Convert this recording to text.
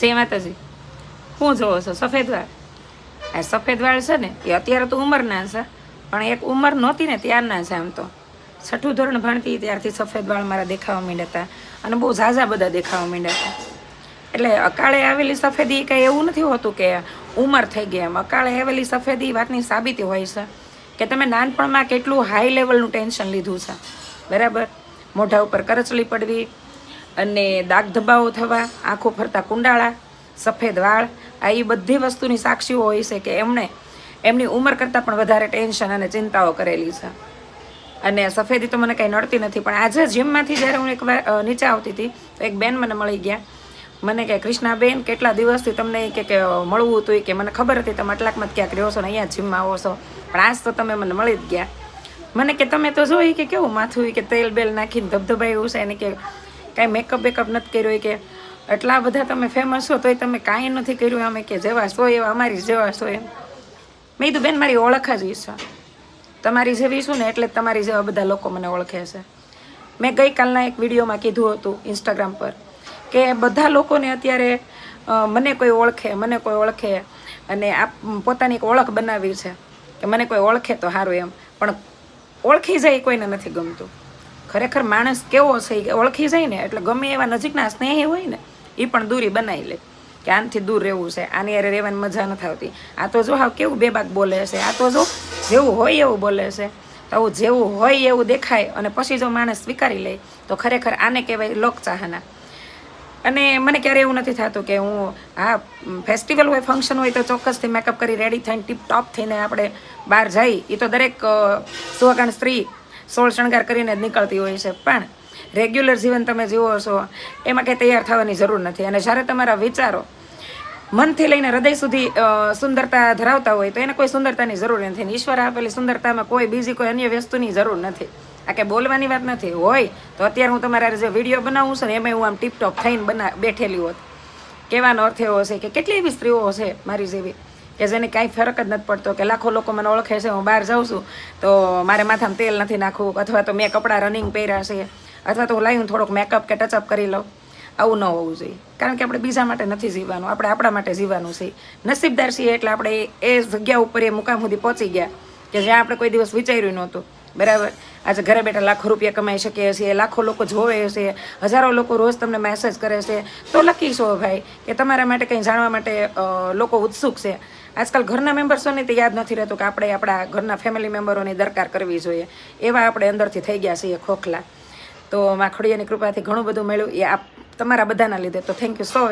જય માતાજી. શું જોવો છો, સફેદ વાળ. આ સફેદ વાળ છે ને, એ અત્યારે તો ઉંમરના છે, પણ એક ઉંમર નહોતી ને ત્યારના છે આમ તો. છઠ્ઠું ધોરણ ભણતી ત્યારથી સફેદ વાળ મારા દેખાવા માંડ્યા હતા અને બહુ ઝાઝા બધા દેખાવા માંડ્યા હતા. એટલે અકાળે આવેલી સફેદી કંઈ એવું નથી હોતું કે ઉંમર થઈ ગઈ એમ. અકાળે આવેલી સફેદી વાતની સાબિતી હોય છે કે તમે નાનપણમાં કેટલું હાઈ લેવલનું ટેન્શન લીધું છે. બરાબર? મોઢા ઉપર કરચલી પડવી અને દાગ ધબ્બાઓ થવા, આંખો ફરતા કુંડાળા, સફેદ વાળ, આ એ બધી વસ્તુની સાક્ષીઓ હોય છે કે એમણે એમની ઉંમર કરતાં પણ વધારે ટેન્શન અને ચિંતાઓ કરેલી છે. અને સફેદી તો મને કંઈ નડતી નથી, પણ આજે જીમમાંથી જ્યારે હું એક વાર નીચે આવતી હતી, તો એક બેન મને મળી ગયા. મને કે, કૃષ્ણાબેન, કેટલા દિવસથી તમને કે કે મળવું હતું? કે, મને ખબર હતી, તમે આટલાકમાં ક્યાંક રહ્યો છો ને અહીંયા જીમમાં આવો છો? પણ આજ તો તમે મને મળી જ ગયા. મને કે, તમે તો જોઈ કે, કેવું માથું કે, તેલ બેલ નાખીને ધબધબાયું છે? એને કે કાંઈ મેકઅપ બેકઅપ નથી કર્યો કે એટલા બધા તમે ફેમસ છો તોય તમે કાંઈ નથી કર્યું અમે કે જેવા છો એવા, અમારી જેવા છો એમ. મેં કીધું, બેન, મારી ઓળખ જ ઈ છે. તમારી જેવી છું ને એટલે તમારી જેવા બધા લોકો મને ઓળખે છે. મેં ગઈકાલના એક વિડીયોમાં કીધું હતું ઇન્સ્ટાગ્રામ પર કે બધા લોકોને અત્યારે મને કોઈ ઓળખે, મને કોઈ ઓળખે અને આ પોતાની એક ઓળખ બનાવી છે કે મને કોઈ ઓળખે તો સારું એમ. પણ ઓળખી જાય કોઈને નથી ગમતું. ખરેખર માણસ કેવો છે કે ઓળખી જાય ને, એટલે ગમે એવા નજીકના સ્નેહી હોય ને એ પણ દૂરી બનાવી લે. કે આનાથી દૂર રહેવું છે, આની યારે રહેવાની મજા નથી આવતી. આ તો જો હાવ કેવું બેબાક બોલે છે, આ તો જો જેવું હોય એવું બોલે છે. તો આવું જેવું હોય એવું દેખાય અને પછી જો માણસ સ્વીકારી લે, તો ખરેખર આને કહેવાય લોકચાહના અને મને ક્યારેય એવું નથી થતું કે હું હા ફેસ્ટિવલ હોય, ફંક્શન હોય, તો ચોક્કસથી મેકઅપ કરી રેડી થઈને ટીપ ટોપ થઈને આપણે બહાર જઈ એ તો દરેક સુવાગણ સ્ત્રી સોળ શણગાર કરીને જ નીકળતી હોય છે. પણ રેગ્યુલર જીવન તમે જીવો છો, એમાં કંઈ તૈયાર થવાની જરૂર નથી. અને જ્યારે તમારા વિચારો મનથી લઈને હૃદય સુધી સુંદરતા ધરાવતા હોય, તો એને કોઈ સુંદરતાની જરૂર નથી. ઈશ્વર આપેલી સુંદરતામાં કોઈ બીજી કોઈ અન્ય વસ્તુની જરૂર નથી. આ કે બોલવાની વાત નથી. હોય, તો અત્યારે હું તમારા જે વીડિયો બનાવું છું ને એમાં હું આમ ટીપટોપ થઈને બના, બેઠેલી હોત. કહેવાનો અર્થ એવો હશે કે કેટલી એવી સ્ત્રીઓ છે મારી જેવી? કે જેને કાંઈ ફરક જ નથી પડતો કે લાખો લોકો મને ઓળખે છે, હું બહાર જાઉં છું, તો મારે માથામાં તેલ નથી નાખવું, અથવા તો મેં કપડાં રનિંગ પહેર્યા છે, અથવા તો હું લાવી થોડોક મેકઅપ કે ટચઅપ કરી લઉં, આવું ન હોવું જોઈએ. કારણ કે આપણે બીજા માટે નથી જીવવાનું, આપણે આપણા માટે જીવવાનું છે. નસીબદાર છીએ એટલે આપણે એ- જગ્યા ઉપર એ મુકામ સુધી પહોંચી ગયા, કે જ્યાં આપણે કોઈ દિવસ વિચાર્યું નહોતું. બરાબર? આજે ઘરે બેઠા લાખો રૂપિયા કમાઈ શકીએ છીએ, લાખો લોકો જોવે છે, હજારો લોકો રોજ તમને મેસેજ કરે છે. તો લખીશો ભાઈ, કે તમારા માટે કંઈ જાણવા માટે લોકો ઉત્સુક છે. આજકાલ ઘરના મેમ્બર્સોને તો યાદ નથી રહેતું કે આપણે આપણા ઘરના ફેમિલી મેમ્બરોની દરકાર કરવી જોઈએ. એવા આપણે અંદરથી થઈ ગયા છીએ ખોખલા. તો માખડીયાની ખોડિયાની કૃપાથી ઘણું બધું મળ્યું. એ આપ તમારા બધાના લીધે. તો થેન્ક યુ સો